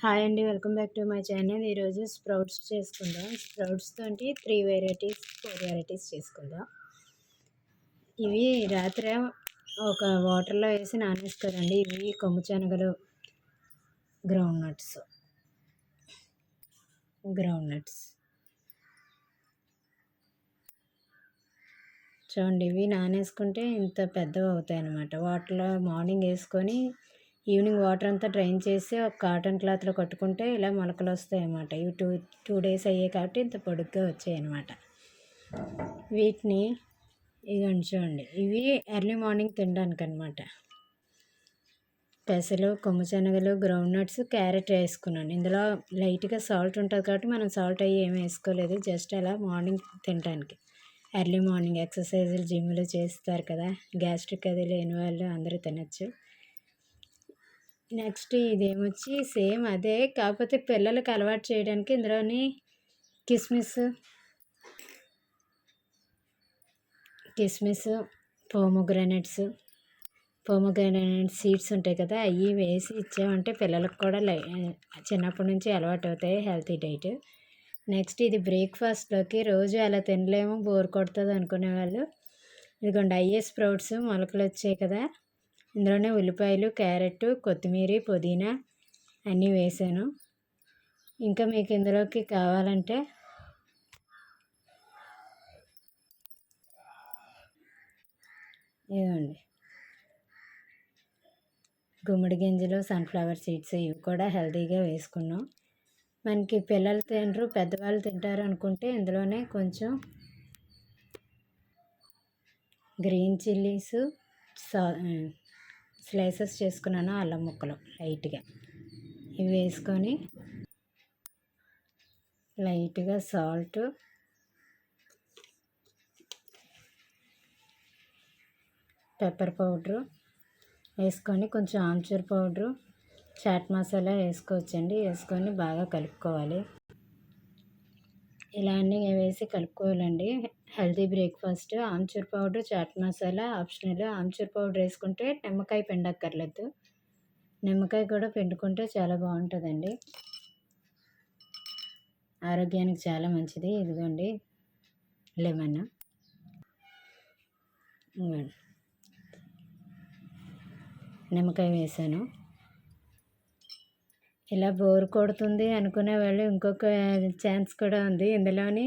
Hi అండి welcome back to my channel. ఈరోజు sprouts చేసుకుందాం. స్ప్రౌట్స్ తోటి త్రీ వెరైటీస్ ఫోర్ వెరైటీస్ చేసుకుందాం. ఇవి రాత్రి ఒక వాటర్లో వేసి నానేసుకోరండి. ఇవి కొమ్ము శనగలు గ్రౌండ్ నట్స్ గ్రౌండ్ నట్స్ చూడండి ఇవి నానేసుకుంటే ఇంత పెద్దవి అవుతాయి అన్నమాట వాటర్లో మార్నింగ్ వేసుకొని ఈవినింగ్ వాటర్ అంతా డ్రైన్ చేసి ఒక కాటన్ క్లాత్లో కట్టుకుంటే ఇలా మొలకలు వస్తాయి అన్నమాట ఇవి టూ టూ డేస్ అయ్యాయి కాబట్టి ఇంత పొడుగ్గా వచ్చాయి అన్నమాట వీటిని ఇదిగోండి చూడండి. ఇవి ఎర్లీ మార్నింగ్ తినడానికి అనమాట పెసలు కొమ్ము శనగలు గ్రౌండ్ నట్స్ క్యారెట్ వేసుకున్నాను. ఇందులో లైట్గా సాల్ట్ ఉంటుంది కాబట్టి మనం సాల్ట్ అయ్యి ఏమి వేసుకోలేదు. జస్ట్ అలా మార్నింగ్ తినడానికి. ఎర్లీ మార్నింగ్ ఎక్సర్సైజులు జిమ్లు చేస్తారు కదా. గ్యాస్ట్రిక్ అది లేని వాళ్ళు అందరూ తినచ్చు. నెక్స్ట్ ఇదేమొచ్చి సేమ్ అదే. కాకపోతే పిల్లలకి అలవాటు చేయడానికి ఇందులోని కిస్మిస్ కిస్మిస్ పోమోగ్రానైట్స్ పోమోగ్రానైట్ సీడ్స్ ఉంటాయి కదా అవి వేసి ఇచ్చామంటే పిల్లలకు కూడా లై చిన్నప్పటి నుంచి అలవాటు అవుతాయి హెల్తీ డైట్. నెక్స్ట్ ఇది బ్రేక్ఫాస్ట్లోకి రోజు అలా తినలేము బోర్ కొడుతుంది అనుకునే వాళ్ళు. ఇదిగోండి అయ్యే స్ప్రౌట్స్ మొలకలు వచ్చాయి కదా. ఇందులోనే ఉల్లిపాయలు క్యారెట్ కొత్తిమీర పుదీనా అన్నీ వేసాను. ఇంకా మీకు ఇందులోకి కావాలంటే ఇదిగోండి. గుమ్మడి గింజలు సన్ఫ్లవర్ సీడ్స్ ఇవి కూడా హెల్తీగా వేసుకున్నాం. మనకి పిల్లలు తినరు పెద్దవాళ్ళు తింటారు అనుకుంటే ఇందులోనే కొంచెం గ్రీన్ చిల్లీస్ సా స్లైసెస్ చేసుకున్నాను అల్లం ముక్కలు లైట్గా. ఇవి వేసుకొని లైట్గా సాల్ట్ పెప్పర్ పౌడరు వేసుకొని కొంచెం ఆమ్చూర్ పౌడరు చాట్ మసాలా వేసుకోవచ్చండి వేసుకొని బాగా కలుపుకోవాలి. ఇలా అన్నీ వేసి కలుపుకోవాలండి. Healthy breakfast amchur powder chaat masala optional amchur powder వేసుకుంటే నిమ్మకాయ పిండక్కర్లేదు. నిమ్మకాయ కూడా పిండుకుంటే చాలా బాగుంటుందండి. ఆరోగ్యానికి చాలా మంచిది. ఇదిగోండి లెమన్. నిమ్మకాయ వేసాను. ఇలా బోర్ కొడుతుంది అనుకునే వాళ్ళు ఇంకొక ఛాన్స్ కూడా ఉంది. ఇందులోని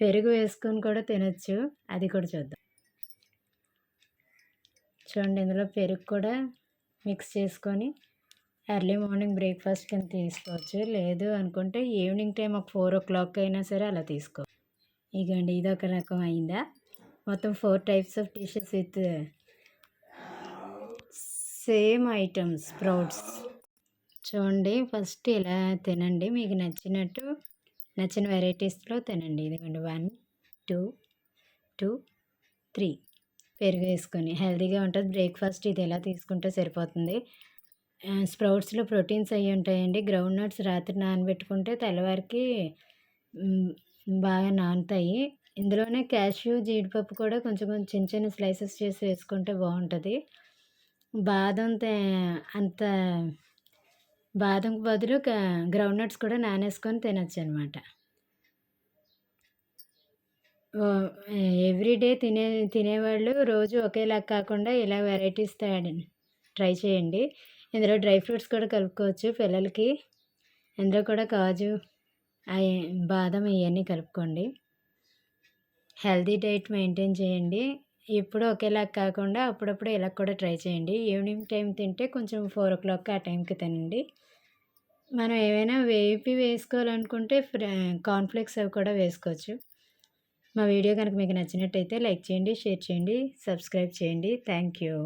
పెరుగు వేసుకొని కూడా తినచ్చు. అది కూడా చూద్దాం. చూడండి ఇందులో పెరుగు కూడా మిక్స్ చేసుకొని ఎర్లీ మార్నింగ్ బ్రేక్ఫాస్ట్ కింద తీసుకోవచ్చు. లేదు అనుకుంటే ఈవినింగ్ టైం ఒక ఫోర్ ఓ క్లాక్ అయినా సరే అలా తీసుకో. ఇగండి ఇది ఒక రకం అయిందా? మొత్తం four types of dishes with same items sprouts. చూడండి ఫస్ట్ ఇలా తినండి. మీకు నచ్చినట్టు నచ్చిన వెరైటీస్లో తినండి. ఇదిగోండి వన్ టూ టూ త్రీ. పెరుగు వేసుకొని హెల్తీగా ఉంటుంది. బ్రేక్ఫాస్ట్ ఇది ఎలా తీసుకుంటే సరిపోతుంది. స్ప్రౌట్స్లో ప్రోటీన్స్ అవి ఉంటాయండి. గ్రౌండ్ నట్స్ రాత్రి నానబెట్టుకుంటే తెల్లవారికి బాగా నానుతాయి. ఇందులోనే క్యాష్యూ జీడిపప్పు కూడా కొంచెం కొంచెం చిన్న చిన్న స్లైసెస్ చేసి వేసుకుంటే బాగుంటుంది. బాదం అంత బాదంకు బదులు గ్రౌండ్ నట్స్ కూడా నానేసుకొని తినచ్చు అనమాట ఎవ్రీడే తినే తినేవాళ్ళు రోజు ఒకేలా కాకుండా ఇలా వెరైటీస్ ట్రై చేయండి. ఇందులో డ్రై ఫ్రూట్స్ కూడా కలుపుకోవచ్చు పిల్లలకి. ఇందులో కూడా కాజు బాదం ఇవన్నీ కలుపుకోండి. హెల్దీ డైట్ మెయింటైన్ చేయండి. ఎప్పుడు ఒకేలా కాకుండా అప్పుడప్పుడు ఇలా కూడా ట్రై చేయండి. ఈవినింగ్ టైం తింటే కొంచెం ఫోర్ ఓ క్లాక్ ఆ టైంకి తినండి. మనం ఏమైనా వేపి వేసుకోవాలనుకుంటే కార్న్ఫ్లేక్స్ అవి కూడా వేసుకోవచ్చు. మా వీడియో కనుక మీకు నచ్చినట్టయితే లైక్ చేయండి షేర్ చేయండి సబ్స్క్రైబ్ చేయండి. Thank you.